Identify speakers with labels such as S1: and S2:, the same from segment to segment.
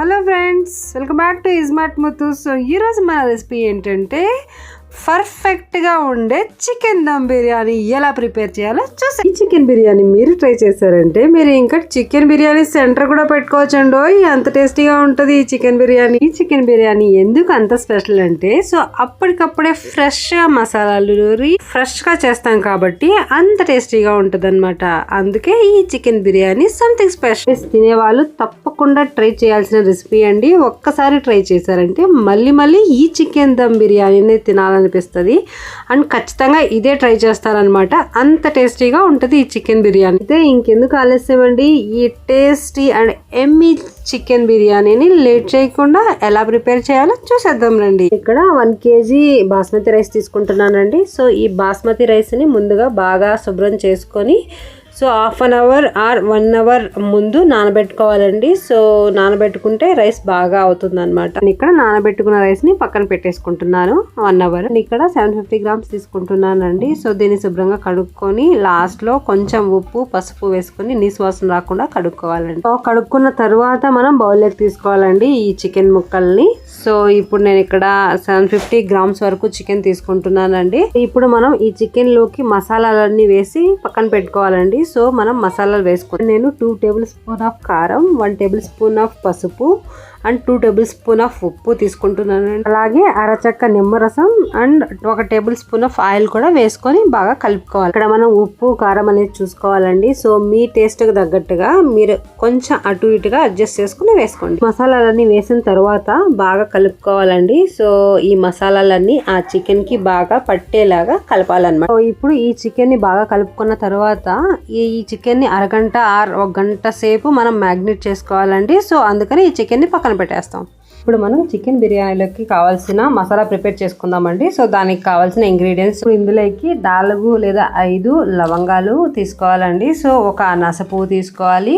S1: Hello friends welcome back to iSmart Muthu so ఈరోజు మన recipe ఏంటంటే పర్ఫెక్ట్గా ఉండే చికెన్ దమ్ బిర్యానీ ఎలా ప్రిపేర్ చేయాలో చూసి ఈ చికెన్ బిర్యానీ మీరు ట్రై చేశారంటే మీరు ఇంకా చికెన్ బిర్యానీ సెంటర్ కూడా పెట్టుకోవచ్చండో. అంత టేస్టీగా ఉంటుంది ఈ చికెన్ బిర్యానీ. ఈ చికెన్ బిర్యానీ ఎందుకు అంత స్పెషల్ అంటే సో అప్పటికప్పుడే ఫ్రెష్గా మసాలాలు నూరి ఫ్రెష్గా చేస్తాం కాబట్టి అంత టేస్టీగా ఉంటుంది అనమాట అందుకే ఈ చికెన్ బిర్యానీ సంథింగ్ స్పెషల్ తినే వాళ్ళు తప్పకుండా ట్రై చేయాల్సిన రెసిపీ అండి. ఒక్కసారి ట్రై చేశారంటే మళ్ళీ మళ్ళీ ఈ చికెన్ దమ్ బిర్యానీని తినాలనిపిస్తుంది అండ్ ఖచ్చితంగా ఇదే ట్రై చేస్తారనమాట అంత టేస్టీగా ఉంటుంది ఈ చికెన్ బిర్యానీ. అయితే ఇంకెందుకు ఆలస్యం అండి ఈ టేస్టీ అండ్ ఎమ్మి చికెన్ బిర్యానీని లేట్ చేయకుండా ఎలా ప్రిపేర్ చేయాలో చూసేద్దాం రండి. ఇక్కడ వన్ కేజీ బాస్మతి రైస్ తీసుకుంటున్నానండి. సో ఈ బాస్మతి రైస్ని ముందుగా బాగా శుభ్రం చేసుకొని so half an hour or one hour ముందు నానబెట్టుకోవాలండి. సో నానబెట్టుకుంటే రైస్ బాగా అవుతుంది అనమాట ఇక్కడ నానబెట్టుకున్న రైస్ని పక్కన పెట్టేసుకుంటున్నాను. One hour. ఇక్కడ సెవెన్ ఫిఫ్టీ గ్రామ్స్ తీసుకుంటున్నానండి. సో దీన్ని శుభ్రంగా కడుక్కొని లాస్ట్లో కొంచెం ఉప్పు పసుపు వేసుకొని నీసువాసన రాకుండా కడుక్కోవాలండి. సో కడుక్కున్న తర్వాత మనం బౌల్లోకి తీసుకోవాలండి ఈ చికెన్ ముక్కల్ని. సో ఇప్పుడు నేను ఇక్కడ సెవెన్ ఫిఫ్టీ గ్రామ్స్ వరకు చికెన్ తీసుకుంటున్నానండి. ఇప్పుడు మనం ఈ చికెన్లోకి మసాలాలన్నీ వేసి పక్కన పెట్టుకోవాలండి. సో మనం మసాలాలు వేసుకోవాలి నేను టూ టేబుల్ స్పూన్ ఆఫ్ కారం వన్ టేబుల్ స్పూన్ ఆఫ్ పసుపు and two tablespoon of ఉప్పు తీసుకుంటున్నాను అలాగే అరచక్క నిమ్మరసం అండ్ ఒక టేబుల్ స్పూన్ ఆఫ్ ఆయిల్ కూడా వేసుకొని బాగా కలుపుకోవాలి. ఇక్కడ మనం ఉప్పు కారం అనేది చూసుకోవాలండి. సో మీ టేస్ట్కి తగ్గట్టుగా మీరు కొంచెం అటు ఇటుగా అడ్జస్ట్ చేసుకుని వేసుకోండి. మసాలాలన్నీ వేసిన తర్వాత బాగా కలుపుకోవాలండి. సో ఈ మసాలాలన్నీ ఆ చికెన్కి బాగా పట్టేలాగా కలపాలన్నమాట. సో ఇప్పుడు ఈ చికెన్ని బాగా కలుపుకున్న తర్వాత ఈ చికెన్ని అరగంట ఆర్ ఒక గంట సేపు మనం మ్యాగ్నేట్ చేసుకోవాలండి. సో అందుకని ఈ చికెన్ని పక్కన పెట్టేస్తాం ఇప్పుడు మనం చికెన్ బిర్యానీలోకి కావాల్సిన మసాలా ప్రిపేర్ చేసుకుందామండి. సో దానికి కావాల్సిన ఇంగ్రీడియంట్స్ ఇందులోకి నాలుగు లేదా ఐదు లవంగాలు తీసుకోవాలండి. సో ఒక నసపువ్వు తీసుకోవాలి.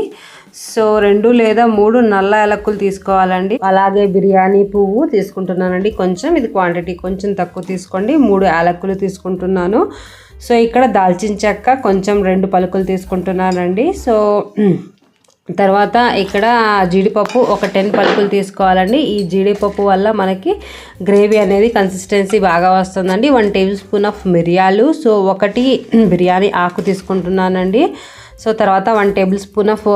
S1: సో రెండు లేదా మూడు నల్ల యాలక్కులు తీసుకోవాలండి. అలాగే బిర్యానీ పువ్వు తీసుకుంటున్నానండి. కొంచెం ఇది క్వాంటిటీ కొంచెం తక్కువ తీసుకోండి. మూడు యాలక్కులు తీసుకుంటున్నాను. సో ఇక్కడ దాల్చిన చెక్క కొంచెం రెండు పలుకులు తీసుకుంటున్నానండి. సో తర్వాత ఇక్కడ జీడిపప్పు ఒక టెన్ పలుకులు తీసుకోవాలండి. ఈ జీడిపప్పు వల్ల మనకి గ్రేవీ అనేది కన్సిస్టెన్సీ బాగా వస్తుందండి. వన్ టేబుల్ స్పూన్ ఆఫ్ మిరియాలు. సో ఒకటి బిర్యానీ ఆకు తీసుకుంటున్నానండి. సో తర్వాత వన్ టేబుల్ స్పూన్ ఆఫ్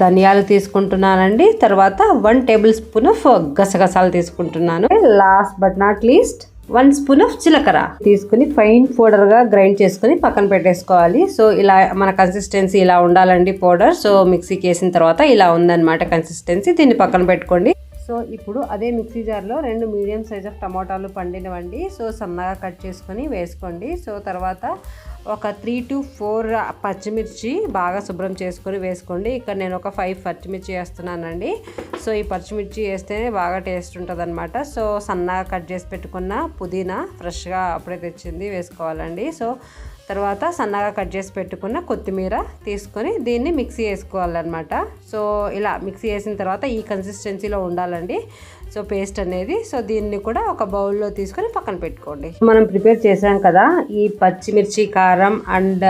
S1: ధనియాలు తీసుకుంటున్నానండి. తర్వాత వన్ టేబుల్ స్పూన్ ఆఫ్ గసగసాలు తీసుకుంటున్నాను. Last but not least one spoon of జీలకర్ర తీసుకుని ఫైన్ పౌడర్గా గ్రైండ్ చేసుకుని పక్కన పెట్టేసుకోవాలి. సో ఇలా మన కన్సిస్టెన్సీ ఇలా ఉండాలండి పౌడర్. సో మిక్సీకి వేసిన తర్వాత ఇలా ఉందన్నమాట కన్సిస్టెన్సీ దీన్ని పక్కన పెట్టుకోండి. సో ఇప్పుడు అదే మిక్సీ జార్లో రెండు మీడియం సైజ్ ఆఫ్ టమాటాలు పండినవండి. సో సన్నగా కట్ చేసుకొని వేసుకోండి. సో తర్వాత ఒక త్రీ టు ఫోర్ పచ్చిమిర్చి బాగా శుభ్రం చేసుకొని వేసుకోండి. ఇక్కడ నేను ఒక ఫైవ్ పచ్చిమిర్చి వేస్తున్నానండి. సో ఈ పచ్చిమిర్చి వేస్తేనే బాగా టేస్ట్ ఉంటుంది అనమాట సో సన్నగా కట్ చేసి పెట్టుకున్న పుదీనా ఫ్రెష్గా అప్పుడే తెచ్చింది వేసుకోవాలండి. సో తర్వాత సన్నగా కట్ చేసి పెట్టుకున్న కొత్తిమీర తీసుకొని దీన్ని మిక్సీ వేసుకోవాలన్నమాట. సో ఇలా మిక్సీ వేసిన తర్వాత ఈ కన్సిస్టెన్సీలో ఉండాలండి. సో పేస్ట్ అనేది. సో దీన్ని కూడా ఒక బౌల్లో తీసుకొని పక్కన పెట్టుకోండి. మనం ప్రిపేర్ చేసాం కదా ఈ పచ్చిమిర్చి కారం and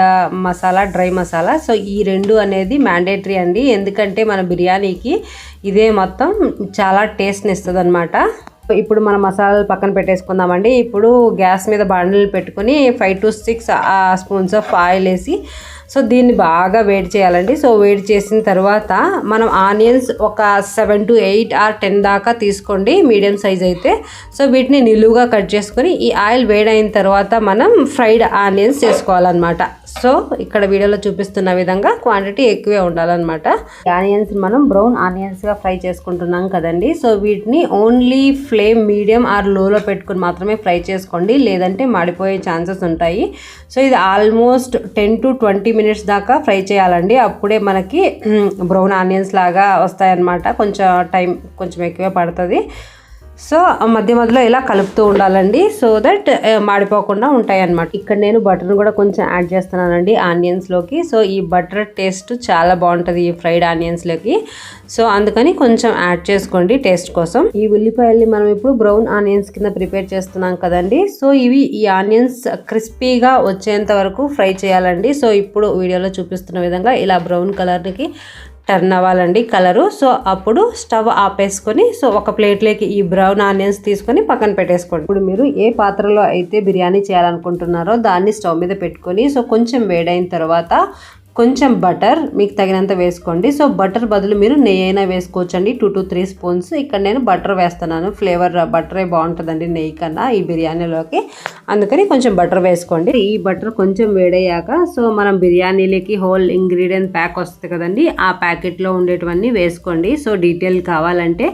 S1: masala dry masala. So ఈ రెండు అనేది మ్యాండేటరీ అండి. ఎందుకంటే మన బిర్యానీకి ఇదే మొత్తం చాలా టేస్ట్ని ఇస్తుంది అనమాట ఇప్పుడు మనం మసాలాలు పక్కన పెట్టేసుకుందామండి. ఇప్పుడు గ్యాస్ మీద బండలు పెట్టుకుని five to six spoons of oil వేసి సో దీన్ని బాగా వేడి చేయాలండి. సో వేడి చేసిన తర్వాత మనం ఆనియన్స్ ఒక seven to eight or ten దాకా తీసుకోండి మీడియం సైజ్ అయితే. సో వీటిని నిలువుగా కట్ చేసుకొని ఈ ఆయిల్ వేడైన తర్వాత మనం ఫ్రైడ్ ఆనియన్స్ చేసుకోవాలన్నమాట సో ఇక్కడ వీడియోలో చూపిస్తున్న విధంగా క్వాంటిటీ ఎక్కువే ఉండాలన్నమాట. ఆనియన్స్ మనం బ్రౌన్ ఆనియన్స్గా ఫ్రై చేసుకుంటున్నాం కదండి. సో వీటిని ఓన్లీ ఫ్లేమ్ మీడియం ఆర్ లోలో పెట్టుకుని మాత్రమే ఫ్రై చేసుకోండి. లేదంటే మాడిపోయే ఛాన్సెస్ ఉంటాయి. సో ఇది almost ten to twenty minutes దాకా ఫ్రై చేయాలండి. అప్పుడే మనకి బ్రౌన్ ఆనియన్స్ లాగా వస్తాయన్నమాట. కొంచెం టైం కొంచెం ఎక్కువే పడుతుంది. సో మధ్య మధ్యలో ఇలా కలుపుతూ ఉండాలండి. సో దట్ మాడిపోకుండా ఉంటాయి అన్నమాట ఇక్కడ నేను బటర్ని కూడా కొంచెం యాడ్ చేస్తున్నానండి ఆనియన్స్లోకి. సో ఈ బటర్ టేస్ట్ చాలా బాగుంటుంది ఈ ఫ్రైడ్ ఆనియన్స్లోకి. సో అందుకని కొంచెం యాడ్ చేసుకోండి టేస్ట్ కోసం. ఈ ఉల్లిపాయల్ని మనం ఇప్పుడు బ్రౌన్ ఆనియన్స్ కింద ప్రిపేర్ చేస్తున్నాం కదండి. సో ఇవి ఈ ఆనియన్స్ క్రిస్పీగా వచ్చేంత వరకు ఫ్రై చేయాలండి. సో ఇప్పుడు వీడియోలో చూపిస్తున్న విధంగా ఇలా బ్రౌన్ కలర్కి టర్న్ అవ్వాలండి కలరు. సో అప్పుడు స్టవ్ ఆపేసుకొని సో ఒక ప్లేట్లోకి ఈ బ్రౌన్ ఆనియన్స్ తీసుకొని పక్కన పెట్టేసుకోండి. ఇప్పుడు మీరు ఏ పాత్రలో అయితే బిర్యానీ చేయాలనుకుంటున్నారో దాన్ని స్టవ్ మీద పెట్టుకొని సో కొంచెం వేడైన తర్వాత కొంచెం బటర్ మీకు తగినంత వేసుకోండి. సో బటర్ బదులు మీరు నెయ్యి అయినా వేసుకోవచ్చండి. Two to three spoons. ఇక్కడ నేను బటర్ వేస్తున్నాను. ఫ్లేవర్ బటరే బాగుంటుందండి నెయ్యి కన్నా ఈ బిర్యానీలోకి. అందుకని కొంచెం బటర్ వేసుకోండి. ఈ బటర్ కొంచెం వేడయ్యాక సో మనం బిర్యానీలకి హోల్ ఇంగ్రీడియంట్ ప్యాక్ వస్తుంది కదండి ఆ ప్యాకెట్లో ఉండేటివన్నీ వేసుకోండి. సో డీటెయిల్ కావాలంటే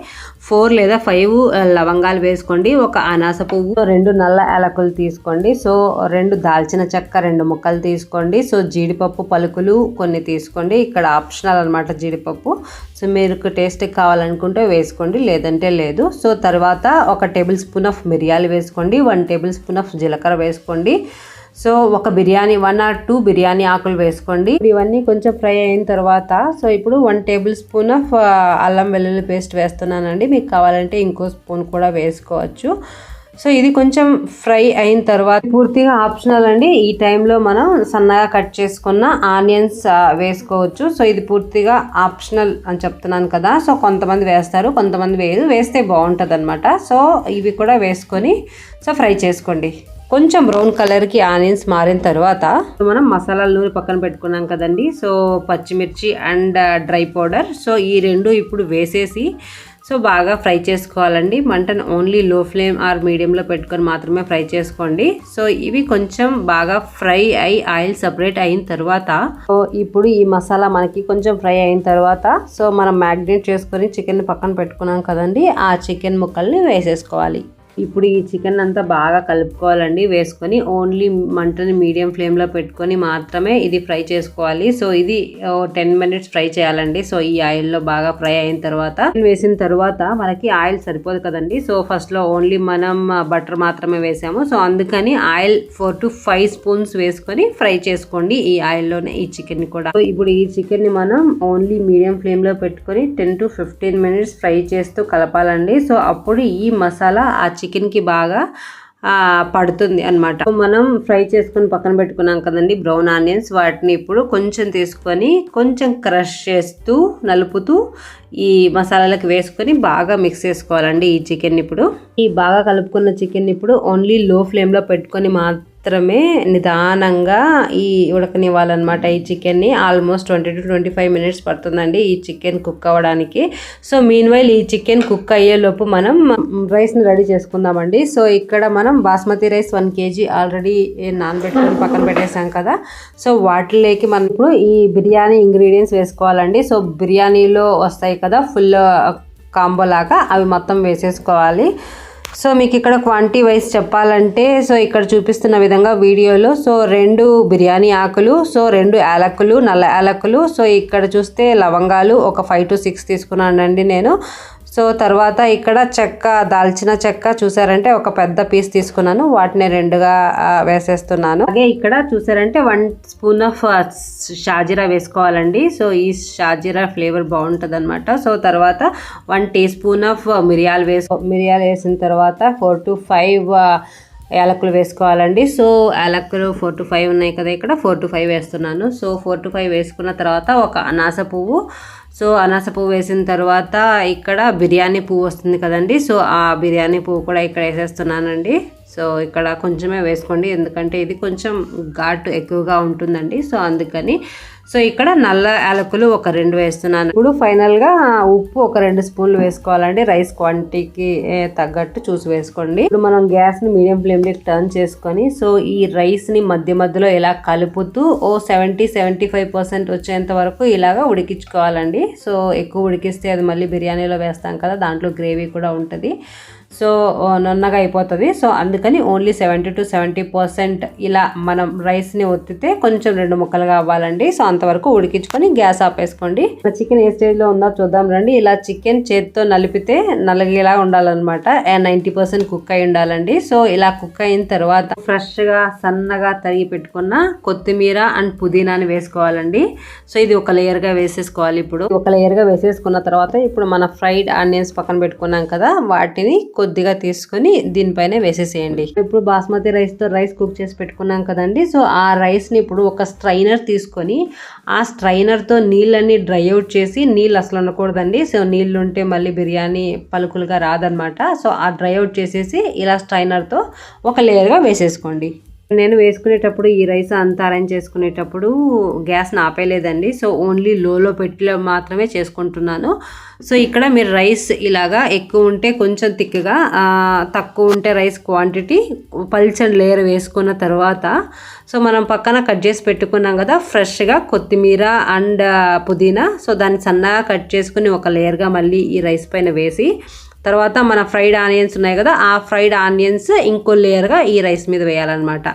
S1: ఫోర్ లేదా ఫైవ్ లవంగాలు వేసుకోండి. ఒక అనాస పువ్వు రెండు నల్ల యాలకులు తీసుకోండి. సో రెండు దాల్చిన చెక్క రెండు ముక్కలు తీసుకోండి. సో జీడిపప్పు పలుకులు కొన్ని తీసుకోండి. ఇక్కడ ఆప్షనల్ అనమాట జీడిపప్పు. సో మీరు టేస్ట్ కావాలనుకుంటే వేసుకోండి లేదంటే లేదు. సో తర్వాత ఒక టేబుల్ స్పూన్ ఆఫ్ మిరియాలు వేసుకోండి. వన్ టేబుల్ స్పూన్ ఆఫ్ జీలకర్ర వేసుకోండి. సో ఒక biryani one or two biryani ఆకులు వేసుకోండి. ఇవన్నీ కొంచెం ఫ్రై అయిన తర్వాత సో ఇప్పుడు వన్ టేబుల్ స్పూన్ ఆఫ్ అల్లం వెల్లుల్లి పేస్ట్ వేస్తున్నానండి. మీకు కావాలంటే ఇంకో స్పూన్ కూడా వేసుకోవచ్చు. సో ఇది కొంచెం ఫ్రై అయిన తర్వాత పూర్తిగా ఆప్షనల్ అండి. ఈ టైంలో మనం సన్నగా కట్ చేసుకున్న ఆనియన్స్ వేసుకోవచ్చు. సో ఇది పూర్తిగా ఆప్షనల్ అని చెప్తున్నాను కదా. సో కొంతమంది వేస్తారు కొంతమంది వేయదు వేస్తే బాగుంటుంది అనమాట సో ఇవి కూడా వేసుకొని సో ఫ్రై చేసుకోండి. కొంచెం బ్రౌన్ కలర్కి ఆనియన్స్ మారిన తర్వాత మనం మసాలాలు నూనె పక్కన పెట్టుకున్నాం కదండి. సో పచ్చిమిర్చి అండ్ డ్రై పౌడర్. సో ఈ రెండు ఇప్పుడు వేసేసి సో బాగా ఫ్రై చేసుకోవాలండి. మంటను ఓన్లీ లో ఫ్లేమ్ ఆర్ మీడియంలో పెట్టుకొని మాత్రమే ఫ్రై చేసుకోండి. సో ఇవి కొంచెం బాగా ఫ్రై అయి ఆయిల్ సపరేట్ అయిన తర్వాత సో ఇప్పుడు ఈ మసాలా మనకి కొంచెం ఫ్రై అయిన తర్వాత సో మనం మ్యాగ్నేట్ చేసుకొని చికెన్ పక్కన పెట్టుకున్నాం కదండి. ఆ చికెన్ ముక్కల్ని వేసేసుకోవాలి. ఇప్పుడు ఈ చికెన్ అంతా బాగా కలుపుకోవాలండి. వేసుకొని ఓన్లీ మంటని మీడియం ఫ్లేమ్లో పెట్టుకొని మాత్రమే ఇది ఫ్రై చేసుకోవాలి. సో ఇది టెన్ మినిట్స్ ఫ్రై చేయాలండి. సో ఈ ఆయిల్లో బాగా ఫ్రై అయిన తర్వాత వేసిన తర్వాత మనకి ఆయిల్ సరిపోదు కదండి. సో ఫస్ట్లో ఓన్లీ మనం బటర్ మాత్రమే వేసాము. సో అందుకని oil four to five spoons వేసుకొని ఫ్రై చేసుకోండి ఈ ఆయిల్లోనే ఈ చికెన్ కూడా. సో ఇప్పుడు ఈ చికెన్ని మనం ఓన్లీ మీడియం ఫ్లేమ్లో పెట్టుకొని ten to fifteen minutes fry చేస్తూ కలపాలండి. సో అప్పుడు ఈ మసాలా ఆ చికెన్ చికెన్కి బాగా పడుతుంది అనమాట మనం ఫ్రై చేసుకొని పక్కన పెట్టుకున్నాం కదండి బ్రౌన్ ఆనియన్స్. వాటిని ఇప్పుడు కొంచెం తీసుకొని కొంచెం క్రష్ చేస్తూ నలుపుతూ ఈ మసాలాలకు వేసుకొని బాగా మిక్స్ చేసుకోవాలండి ఈ చికెన్ ఇప్పుడు. ఈ బాగా కలుపుకున్న చికెన్ ఇప్పుడు ఓన్లీ లో ఫ్లేమ్లో పెట్టుకొని మాత్రమే నిదానంగా ఈ ఉడకనివ్వాలన్నమాట ఈ చికెన్ని. Almost twenty to twenty five minutes పడుతుందండి ఈ చికెన్ కుక్ అవ్వడానికి. సో మీన్ వైల్ ఈ చికెన్ కుక్ అయ్యేలోపు మనం రైస్ని రెడీ చేసుకుందామండి. సో ఇక్కడ మనం basmati rice one kg already నానబెట్టుకుని పక్కన పెట్టేసాం కదా. సో వాటిలోకి మనం ఇప్పుడు ఈ బిర్యానీ ఇంగ్రీడియంట్స్ వేసుకోవాలండి. సో బిర్యానీలో వస్తాయి కదా ఫుల్ కాంబో లాగా అవి మొత్తం వేసేసుకోవాలి. సో మీకు ఇక్కడ క్వాంటిటీ వైజ్ చెప్పాలంటే సో ఇక్కడ చూపిస్తున్న విధంగా వీడియోలో సో రెండు బిర్యానీ ఆకులు సో రెండు యాలకులు నల్ల యాలకులు సో ఇక్కడ చూస్తే లవంగాలు ఒక ఫైవ్ టు సిక్స్ తీసుకున్నానండి నేను. సో తర్వాత ఇక్కడ చెక్క దాల్చిన చెక్క చూసారంటే ఒక పెద్ద పీస్ తీసుకున్నాను. వాటిని రెండుగా వేసేస్తున్నాను. అలాగే ఇక్కడ చూసారంటే వన్ స్పూన్ ఆఫ్ షాజీరా వేసుకోవాలండి. సో ఈ షాజీరా ఫ్లేవర్ బాగుంటుంది అనమాట సో తర్వాత వన్ టీ స్పూన్ ఆఫ్ మిరియాలు వేసుకో మిరియాలు వేసిన తర్వాత ఫోర్ టు ఫైవ్ యాలకులు వేసుకోవాలండి. సో యాలకులు ఫోర్ టు ఫైవ్ ఉన్నాయి కదా ఇక్కడ. ఫోర్ టు ఫైవ్ వేస్తున్నాను. సో ఫోర్ టు ఫైవ్ వేసుకున్న తర్వాత ఒక అనాస పువ్వు సో అనాస పువ్వు వేసిన తర్వాత ఇక్కడ బిర్యానీ పువ్వు వస్తుంది కదండి. సో ఆ బిర్యానీ పువ్వు కూడా ఇక్కడ వేసేస్తున్నానండి. సో ఇక్కడ కొంచెమే వేసుకోండి. ఎందుకంటే ఇది కొంచెం ఘాటు ఎక్కువగా ఉంటుందండి. సో అందుకని సో ఇక్కడ నల్ల యాలకులు ఒక రెండు వేస్తున్నాను. ఇప్పుడు ఫైనల్గా ఉప్పు ఒక రెండు స్పూన్లు వేసుకోవాలండి. రైస్ క్వాంటిటీకి తగ్గట్టు చూసి వేసుకోండి. ఇప్పుడు మనం గ్యాస్ని మీడియం ఫ్లేమ్లోకి టర్న్ చేసుకొని సో ఈ రైస్ని మధ్య మధ్యలో ఇలా కలుపుతూ ఓ సెవెంటీ సెవెంటీ ఫైవ్ పర్సెంట్ వచ్చేంత వరకు ఇలాగా ఉడికించుకోవాలండి. సో ఎక్కువ ఉడికిస్తే అది మళ్ళీ బిర్యానీలో వేస్తాం కదా దాంట్లో గ్రేవీ కూడా ఉంటుంది. సో ఓ, నున్నగా అయిపోతుంది. సో అందుకని only seventy to seventy percent ఇలా మనం రైస్ని ఒత్తితే కొంచెం రెండు ముక్కలుగా అవ్వాలండి. సో అంతవరకు ఉడికించుకొని గ్యాస్ ఆపేసుకోండి చికెన్ ఏ స్టేజ్లో ఉందో చూద్దాం రండి. ఇలా చికెన్ చేతితో నలిపితే నలిగేలా ఉండాలన్నమాట. నైంటీ పర్సెంట్ కుక్ అయి ఉండాలండి. సో ఇలా కుక్ అయిన తర్వాత ఫ్రెష్గా సన్నగా తరిగి పెట్టుకున్న కొత్తిమీర అండ్ పుదీనాని వేసుకోవాలండి. సో ఇది ఒక లేయర్గా వేసేసుకోవాలి ఇప్పుడు. ఒక లేయర్గా వేసేసుకున్న తర్వాత ఇప్పుడు మన ఫ్రైడ్ ఆనియన్స్ పక్కన పెట్టుకున్నాం కదా వాటిని కొద్దిగా తీసుకొని దీనిపైన వేసేసేయండి. ఇప్పుడు బాస్మతి రైస్తో రైస్ కుక్ చేసి పెట్టుకున్నాం కదండి. సో ఆ రైస్ని ఇప్పుడు ఒక స్ట్రైనర్ తీసుకొని ఆ స్ట్రైనర్తో నీళ్ళని డ్రై అవుట్ చేసి నీళ్ళు అసలు ఉండకూడదండి సో నీళ్ళు ఉంటే మళ్ళీ బిర్యానీ పలుకులుగా రాదనమాట సో ఆ డ్రై అవుట్ చేసేసి ఇలా స్ట్రైనర్తో ఒక లేయర్గా వేసేసుకోండి. నేను వేసుకునేటప్పుడు ఈ రైస్ అంతా అరేంజ్ చేసుకునేటప్పుడు గ్యాస్ని ఆపేయలేదండి సో ఓన్లీ లోలో పెట్టి మాత్రమే చేసుకుంటున్నాను. సో ఇక్కడ మీరు రైస్ ఇలాగా ఎక్కువ ఉంటే కొంచెం తిక్కగా తక్కువ ఉంటే రైస్ క్వాంటిటీ పల్చని లేయర్ వేసుకున్న తర్వాత సో మనం పక్కన కట్ చేసి పెట్టుకున్నాం కదా ఫ్రెష్గా కొత్తిమీర అండ్ పుదీనా. సో దాన్ని సన్నగా కట్ చేసుకుని ఒక లేయర్గా మళ్ళీ ఈ రైస్ పైన వేసి తర్వాత మన ఫ్రైడ్ ఆనియన్స్ ఉన్నాయి కదా ఆ ఫ్రైడ్ ఆనియన్స్ ఇంకో లేయర్గా ఈ రైస్ మీద వేయాలన్నమాట.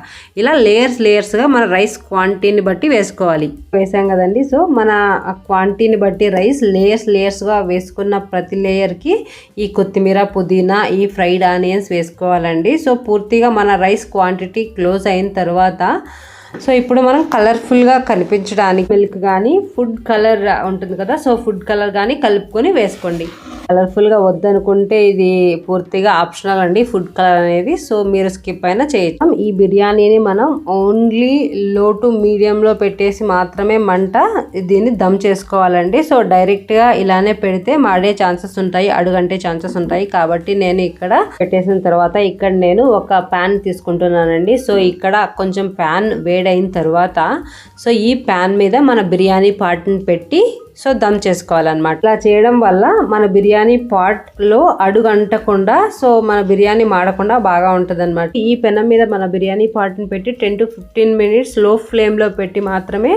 S1: ఇలా లేయర్స్ లేయర్స్గా మన రైస్ క్వాంటిటీని బట్టి వేసుకోవాలి. వేసాం కదండి సో మన క్వాంటిటీని బట్టి రైస్ లేయర్స్ లేయర్స్గా వేసుకున్న ప్రతి లేయర్కి ఈ కొత్తిమీర పుదీనా ఈ ఫ్రైడ్ ఆనియన్స్ వేసుకోవాలండి. సో పూర్తిగా మన రైస్ క్వాంటిటీ క్లోజ్ అయిన తర్వాత సో ఇప్పుడు మనం కలర్ఫుల్గా కనిపించడానికి మిల్క్ కానీ ఫుడ్ కలర్ ఉంటుంది కదా సో ఫుడ్ కలర్ కానీ కలుపుకొని వేసుకోండి. కలర్ఫుల్గా వద్దనుకుంటే ఇది పూర్తిగా ఆప్షనల్ అండి. ఫుడ్ కలర్ అనేది. సో మీరు స్కిప్ అయినా చేయొచ్చు. ఈ బిర్యానీని మనం ఓన్లీ లో టు మీడియంలో పెట్టేసి మాత్రమే మంట దీన్ని దమ్ చేసుకోవాలండి. సో డైరెక్ట్గా ఇలానే పెడితే మాడే ఛాన్సెస్ ఉంటాయి అడుగంటే ఛాన్సెస్ ఉంటాయి. కాబట్టి నేను ఇక్కడ పెట్టేసిన తర్వాత ఇక్కడ నేను ఒక ప్యాన్ తీసుకుంటున్నానండి. సో ఇక్కడ కొంచెం ప్యాన్ వేడైన తర్వాత సో ఈ ప్యాన్ మీద మన బిర్యానీ పార్ట్ని పెట్టి సో దమ్ చేసుకోవాలన్నమాట. ఇలా చేయడం వల్ల మన బిర్యానీ పాట్లో అడుగు అంటకుండా సో మన బిర్యానీ మాడకుండా బాగా ఉంటుంది అనమాట ఈ పెనం మీద మన బిర్యానీ పాట్ని పెట్టి టెన్ టు ఫిఫ్టీన్ మినిట్స్లో ఫ్లేమ్లో పెట్టి మాత్రమే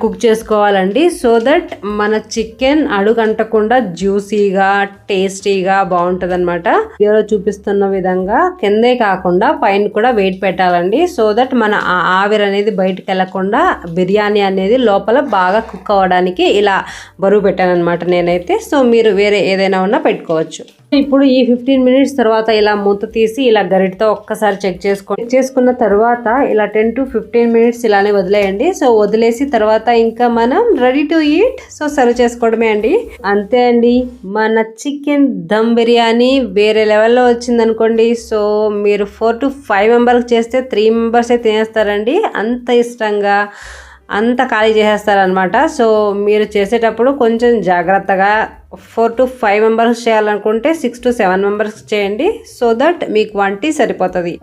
S1: కుక్ చేసుకోవాలండి. సో దట్ మన చికెన్ అడుగంటకుండా జ్యూసీగా టేస్టీగా బాగుంటుంది అనమాట వీడియోలో చూపిస్తున్న విధంగా కిందే కాకుండా పైన కూడా వెయిట్ పెట్టాలండి. సో దట్ మన ఆవిరి అనేది బయటకు వెళ్ళకుండా బిర్యానీ అనేది లోపల బాగా కుక్ అవ్వడానికి ఇలా బరువు పెట్టాను అనమాట నేనైతే. సో మీరు వేరే ఏదైనా ఉన్నా పెట్టుకోవచ్చు. ఇప్పుడు ఈ ఫిఫ్టీన్ మినిట్స్ తర్వాత ఇలా మూత తీసి ఇలా గరిటతో ఒక్కసారి చెక్ చేసుకో చెక్ చేసుకున్న తర్వాత ఇలా టెన్ టు ఫిఫ్టీన్ మినిట్స్ ఇలానే వదిలేయండి. సో వదిలేసి తర్వాత ఇంకా మనం ready to eat so serve చేసుకోవడమే అండి. అంతే అండి. మన చికెన్ దమ్ బిర్యానీ వేరే లెవెల్లో వచ్చింది అనుకోండి సో మీరు ఫోర్ టు ఫైవ్ మెంబర్కి చేస్తే త్రీ మెంబర్సే తినేస్తారండి. అంత ఇష్టంగా అంత ఖాళీ చేసేస్తారనమాట సో మీరు చేసేటప్పుడు కొంచెం జాగ్రత్తగా ఫోర్ టు ఫైవ్ మెంబర్స్ చేయాలనుకుంటే సిక్స్ టు సెవెన్ మెంబర్స్ చేయండి సో దట్ మీకు వంటి సరిపోతుంది.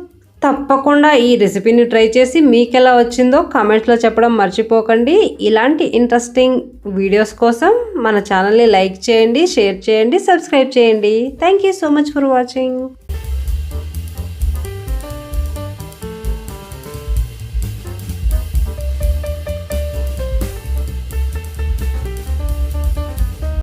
S1: తప్పకుండా ఈ రెసిపీని ట్రై చేసి మీకు ఎలా వచ్చిందో కామెంట్స్లో చెప్పడం మర్చిపోకండి. ఇలాంటి ఇంట్రెస్టింగ్ వీడియోస్ కోసం మన ఛానల్ని లైక్ చేయండి షేర్ చేయండి సబ్స్క్రైబ్ చేయండి. Thank you so much for watching